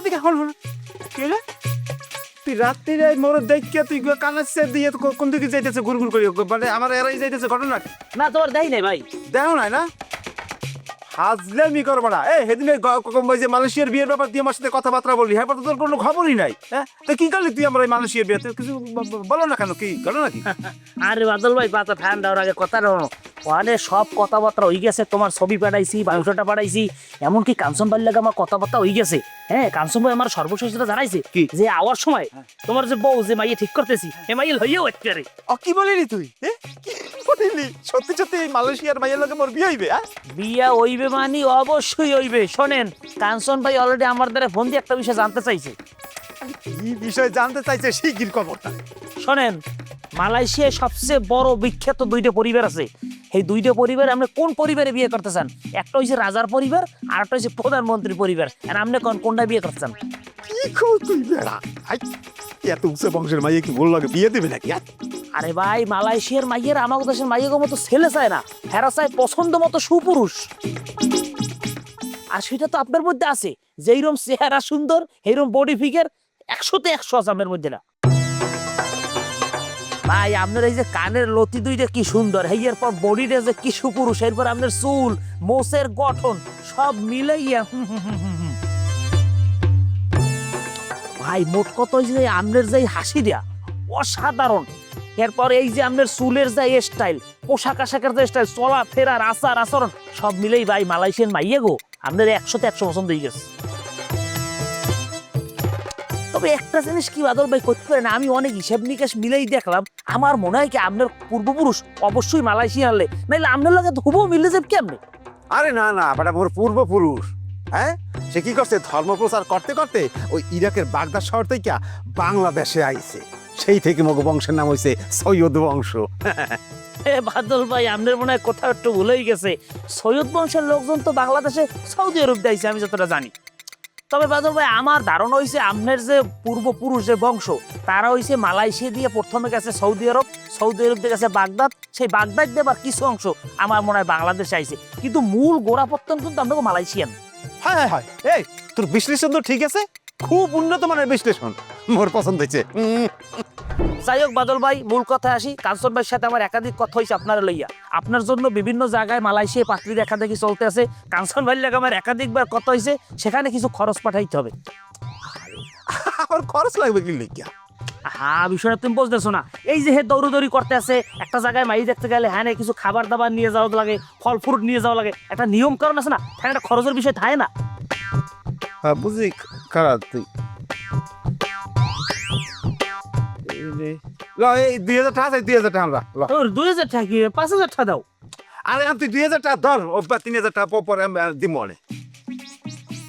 এদিকে হল হল। কি রে? তুই রাত্রিরে মোর দেখিয়া তুই কানাচ্ছে দিয়ে কোন দিকে যাইতেছে? ঘুর ঘুর করি মানে আমার এরাই যাইতেছে ঘটনা না তোমার দেই নাই ভাই। দেখো নাই না? হাজলামি করব না। এই সেদিনে যে মালয়েশিয়ার বিয়ের ব্যাপার দিয়ে আমার সাথে কথাবার্তা বললি। হ্যাঁ তোর কোনো খবরই নাই হ্যাঁ? তো কি করলি তুই আমার এই মালয়েশিয়ার বিয়েতে? কিছু বলো না কেন কি ঘটনা কি? আরে বাদল ভাই পাতা ফ্যান দেওয়ার আগে কথা রো ওখানে সব কথাবার্তা হয়ে গেছে তোমার ছবি পাঠাইছি বায়োডাটা পাঠাইছি এমনকি কাঞ্চন বাড়ির লাগে আমার কথাবার্তা হয়ে গেছে। হ্যাঁ কাঞ্চন ভাই আমার সর্বশেষ যেটা জানাইছে কি? যে আওয়ার সময় তোমার যে বউ যে মাইয়ে ঠিক করতেছি এ মাইয়ে লইয়াও একেবারে ও কি বলিনি তুই? বলিনি সত্যি সত্যি এই মালয়েশিয়ার মাইয়ের লগে মোর বিয়ে হইবে হ্যাঁ? বিয়া হইবে মানি অবশ্যই হইবে। শোনেন কাঞ্চন ভাই অলরেডি আমার দ্বারা ফোন দিয়ে একটা বিষয় জানতে চাইছে। কি বিষয় জানতে চাইছে শিগগির খবরটা? শোনেন মালয়েশিয়ায় সবচেয়ে বড় বিখ্যাত দুইটা পরিবার আছে। এই দুইটা পরিবার আপনি কোন পরিবারে বিয়ে করতে চান? একটা হচ্ছে রাজার পরিবার আর একটা হচ্ছে প্রধানমন্ত্রী পরিবার। আর আপনি কোন কোনটা বিয়ে করতে চান? কি খবর তুই বেড়া এত উচ্চ বংশের মাইয়ে কি বলল বিয়ে দেবে নাকি আরে ভাই মালয়েশিয়ার মাইয়ের দেশের মাইয়ের মতো ছেলে চায় না। হেরা চায় পছন্দ মতো সুপুরুষ। আর সেটা তো আপনার মধ্যে আছে। যেইরকম চেহারা সুন্দর এইরকম বডি ফিগার একশোতে একশো আছে আপনার মধ্যে না। ভাই, আপনার এই যে কানের লতি দুইটা কি সুন্দর হেয়ার পর বডিটা যে কি সুপুরুষ, এরপর আপনার চুল, মোষের গঠন, সব মিলাইয়া। ভাই, মোট কত যে আপনার যে হাসি দেয়া অসাধারণ এরপর এই যে আপনার চুলের যে স্টাইল পোশাক আশাকের যে স্টাইল চলা, ফেরার আচার, আচরণ, সব মিলেই ভাই মালয়েশিয়ান মাইয়ে গো আপনার একশোতে একশো পছন্দ হয়ে গেছে তবে একটা জিনিস কি বাদল ভাই করতে পারেন আমি অনেক হিসাব নিকাশ মিলেই দেখলাম আমার মনে হয় কি আপনার পূর্বপুরুষ অবশ্যই মালয়েশিয়া আনলে নাইলে আপনার লাগে তো হুবও মিলে যাবে কেমনে? আরে না না বেটা মোর পূর্বপুরুষ হ্যাঁ? সে কি করছে ধর্ম প্রচার করতে করতে ওই ইরাকের বাগদাদ শহর থেকে বাংলাদেশে আইছে। সেই থেকে মগ বংশের নাম হইছে সৈয়দ বংশ। এ বাদল ভাই আপনার মনে হয় কোথাও একটু ভুলেই গেছে। সৈয়দ বংশের লোকজন তো বাংলাদেশে সৌদি আরব দিয়েছে আমি যতটা জানি। তবে বাদল ভাই আমার ধারণা হয়েছে আপনার যে পূর্বপুরুষ যে বংশ, তারা হয়েছে মালয়েশিয়া দিয়ে প্রথমে গেছে সৌদি আরব সৌদি আরব দিয়ে গেছে বাগদাদ। সেই বাগদাদ দেবার কিছু অংশ আমার মনে হয় বাংলাদেশ আইছে। কিন্তু মূল গোড়াপত্তন কিন্তু আপনাকে মালয়েশিয়ান। হ্যাঁ হ্যাঁ এই, তোর বিশ্লেষণ তো ঠিক আছে? খুব উন্নত মানের বিশ্লেষণ, মোর পছন্দ হয়েছে যাই হোক বাদল ভাই মূল কথা আসি। কাঞ্চন ভাইয়ের সাথে আমার একাধিক কথা হয়েছে আপনার লইয়া। আপনার জন্য বিভিন্ন জায়গায় মালয়েশিয়া পাত্রী দেখা দেখি চলতে আছে। কাঞ্চন ভাইয়ের লাগে আমার একাধিকবার কথা হয়েছে সেখানে কিছু খরচ পাঠাইতে হবে। আমার খরচ লাগবে কি লিখিয়া হ্যাঁ বিষয়টা তুমি বুঝতেছো না। এই যে হে দৌড়দৌড়ি করতে আছে একটা জায়গায় মাই দেখতে গেলে হ্যাঁ কিছু খাবার দাবার নিয়ে যাওয়া লাগে ফল ফ্রুট নিয়ে যাওয়া লাগে। একটা নিয়ম কারণ আছে না? হ্যাঁ একটা খরচের বিষয় থাকে না? হ্যাঁ বুঝি খারাপ তুই? ল, এই দুই হাজার টাকা আছে, দুই হাজার টাকা আমরা ল। তোর দুই হাজার টাকা কি? পাঁচ হাজার টাকা দাও। আরে তুই দুই হাজার টাকা ধর ও বা তিন হাজার টাকা প- পরে দিব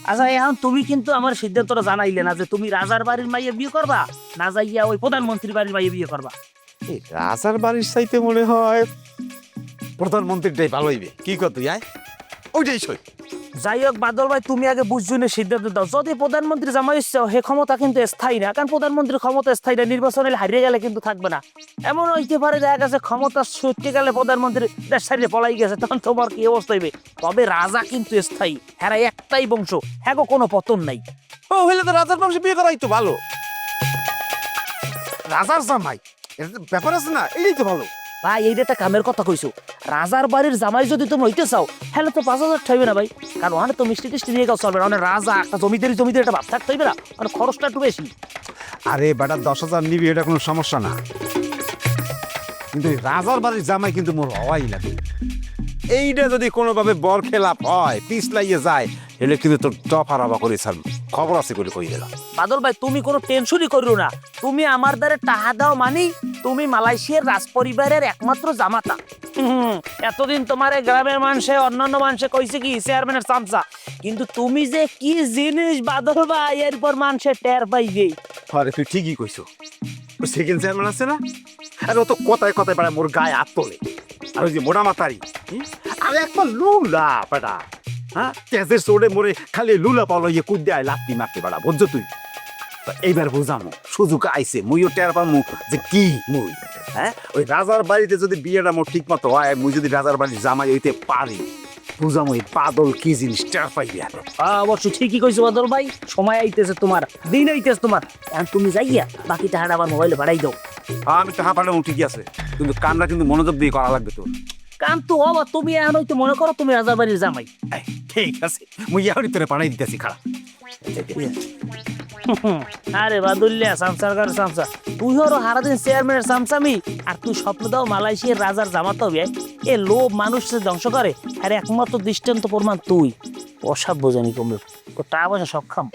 আচ্ছা এখন তুমি কিন্তু আমার সিদ্ধান্তটা জানাইলে না যে তুমি রাজার বাড়ির মাইয়ে বিয়ে করবা না যাইয়া ওই প্রধানমন্ত্রীর বাড়ির মাইয়ে বিয়ে করবা। রাজার বাড়ির চাইতে মনে হয় প্রধানমন্ত্রীটাই ভালো হইবে। কি কর তুই আয়। ওইটাই সই। যাই হোক বাদল ভাই তুমি আগে বুঝছ না সিদ্ধান্ত দাও। যদি প্রধানমন্ত্রী জামাই ইচ্ছা হে ক্ষমতা কিন্তু স্থায়ী না। কারণ প্রধানমন্ত্রীর ক্ষমতা স্থায়ী না নির্বাচন হলে হারিয়ে গেলে কিন্তু থাকবে না। এমন হইতে পারে দেখা গেছে ক্ষমতা সত্যি গেলে প্রধানমন্ত্রী দেশ ছাড়িয়ে পলাই গেছে তখন তোমার কি অবস্থা হইবে? তবে রাজা কিন্তু স্থায়ী হ্যাঁ একটাই বংশ হ্যাঁ কোনো পতন নাই। ও হইলে তো রাজার বংশে বিয়ে করাই তো ভালো। রাজার জামাই? ব্যাপার আছে না এইটাই তো ভালো। ভাই, এই একটা কামের কথা কইছো। রাজার বাড়ির জামাই যদি তুমি হইতে চাও হ্যাঁ তো পাঁচ হাজার ঠাইবে না ভাই। কারণ ওখানে তো মিষ্টি টিষ্টি নিয়ে গেও চলবে না। রাজা একটা জমিদারি জমিদারি একটা ভাব থাকতে না। মানে খরচটা একটু বেশি। আরে বেটা, দশ হাজার নিবি, এটা কোনো সমস্যা না। কিন্তু রাজার বাড়ির জামাই কিন্তু মোর হওয়াই লাগে। এইটা যদি কোনোভাবে বর খেলাপ হয় পিস লাইয়ে যায়, এলে কিন্তু তোর টপ হারাবা করে ছাড় খবর আছে করে কই দিলাম বাদল ভাই তুমি কোনো টেনশনই করিও না। তুমি আমার দ্বারা টাহা দাও মানেই তুমি মালয়েশিয়ার রাজ পরিবারের একমাত্র জামাতা। হুম, এতদিন তোমার এই গ্রামের মানুষে অন্যান্য মানুষে কইছে কি চেয়ারম্যানের চামচা। কিন্তু তুমি যে কি জিনিস বাদল ভাই এরপর মানুষের টের পাইবে আরে তুই ঠিকই কইছো। ওই সেকেন্ড চেয়ারম্যান আছে না? আরে ও তো কথায় কথায় বেড়ায় মোর গায়ে হাত তোলে। আর ওই যে মোটা মাতারি? আরে একবার লুলা বেটা হ্যাঁ? তেজের চোড়ে মোরে খালি লুলা পালো ইয়ে কুদ দেয় লাত্তি মারতে বেড়া বুঝছ তুই? তা এইবার বুঝামো সুযোগ আইছে মুইও টের পামু যে কি মুই হ্যাঁ? ওই রাজার বাড়িতে যদি বিয়েটা মোর ঠিক মতো হয় মুই যদি রাজার বাড়ির জামাই হইতে পারি বুঝামো এই বাদল কি জিনিস টের পাইবি আর অবশ্য ঠিকই কইছো বাদল ভাই সময় আইতেছে তোমার দিন আইতেছে তোমার। এখন তুমি যাইয়া বাকি টাকাটা আমার মোবাইলে পাঠাই দাও। আমি তো হাঁপালাম ঠিকই আছে কিন্তু কামরা কিন্তু মনোযোগ দিয়ে করা লাগবে তোর। কাম তো হবা তুমি এখন হইতে মনে করো তুমি রাজার বাড়ির জামাই ঠিক আছে মুই ইয়াহরি তোরে দিতেছি আরে বাদুল্লিয়া সামসার সামসা। তুই হলো হারাদিন চেয়ারম্যানের সামসামি আর তুই স্বপ্ন দাও মালয়েশিয়ার রাজার জামাতো হবে এ লোভ মানুষের ধ্বংস করে আর একমাত্র দৃষ্টান্ত প্রমাণ তুই। অসাব্য জানি কমবে। ও টা পয়সা সক্ষম